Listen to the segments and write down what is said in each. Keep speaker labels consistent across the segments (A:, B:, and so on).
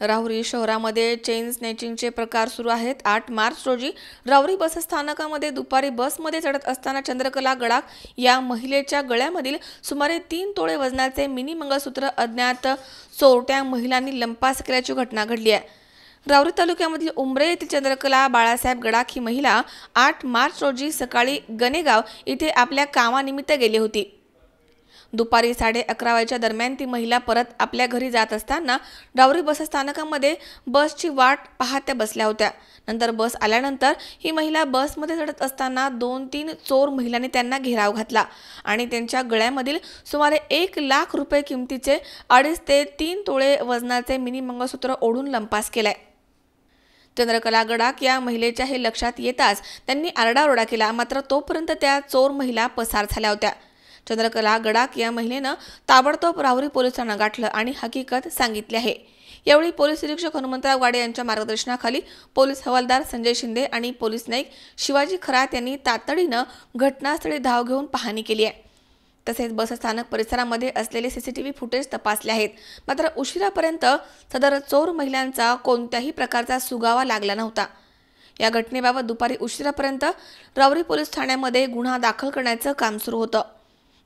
A: राहुरी शहरामध्ये चेन स्नॅचिंगचे प्रकार सुरू आहेत. आठ मार्च रोजी राहुरी बस स्थानकामध्ये दुपारी बसमध्ये चढत असताना चंद्रकला गडाख या महिलेच्या गळ्यामधील सुमारे तीन तोळे वजनाचे मिनी मंगळसूत्र अज्ञात चोरट्या महिलांनी लंपास केल्याची घटना घडली आहे. रावरी तालुक्यामधील उमरे येथील चंद्रकला बाळासाहेब गडाख ही महिला आठ मार्च रोजी सकाळी गणेगाव इथे आपल्या कामानिमित्त गेली होती. दुपारी साडे अकरा वाजेच्या दरम्यान ती महिला परत आपल्या घरी जात असताना डावरी बस स्थानकामध्ये बसची वाट पाहत त्या बसल्या होत्या. नंतर बस आल्यानंतर ही महिला बसमध्ये चढत असताना दोन तीन चोर महिलांनी त्यांना घेराव घातला आणि त्यांच्या गळ्यामधील सुमारे एक लाख रुपये किमतीचे अडीच ते तीन तोळे वजनाचे मिनी मंगळसूत्र ओढून लंपास केलाय. चंद्रकला गडाक या महिलेच्या हे लक्षात येताच त्यांनी आरडाओरडा केला मात्र तोपर्यंत त्या चोर महिला पसार झाल्या होत्या. चंद्रकला गडाक या महिलेनं ताबडतोब राहुरी पोलिसांना गाठलं आणि हकीकत सांगितली आहे. यावेळी पोलीस निरीक्षक हनुमंतराव गाडे यांच्या मार्गदर्शनाखाली पोलीस हवालदार संजय शिंदे आणि पोलीस नाईक शिवाजी खरात यांनी तातडीनं घटनास्थळी धाव घेऊन पाहणी केली आहे. तसेच बसस्थानक परिसरामध्ये असलेले सीसीटीव्ही फुटेज तपासले आहेत. मात्र उशिरापर्यंत सदर चोर महिलांचा कोणत्याही प्रकारचा सुगावा लागला नव्हता. या घटनेबाबत दुपारी उशिरापर्यंत रावरी पोलीस ठाण्यामध्ये गुन्हा दाखल करण्याचं काम सुरू होतं.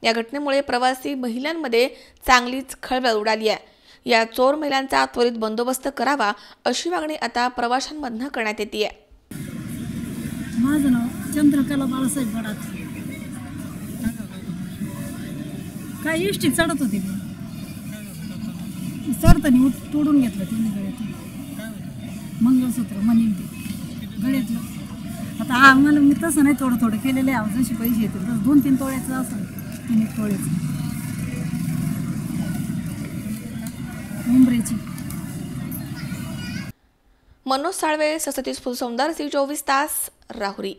A: या घटनेमुळे प्रवासी महिलांमध्ये चांगलीच खळबळ उडाली आहे. या चोर महिलांचा त्वरित बंदोबस्त करावा अशी मागणी आता प्रवाशांमधनं करण्यात येते आहे.
B: माझं नाव चंद्रकला बाळासाहेब गडात काय इष्टी चढत होती मी चढताना उठ तोडून घेतलं तिने गळ्यातून. मंगळसूत्र म्हणेन ते. गळ्यातलं. आता आम्हाला मी तसं नाही थोडं थोडं केलेलं आहे. जशी पैसे येतील तसं दोन तीन तोळ्याचं असं. आणि एक तोळ्याचं
A: मनोज साळवे ससतीस फुलसौंदर सी चोवीस तास राहुरी.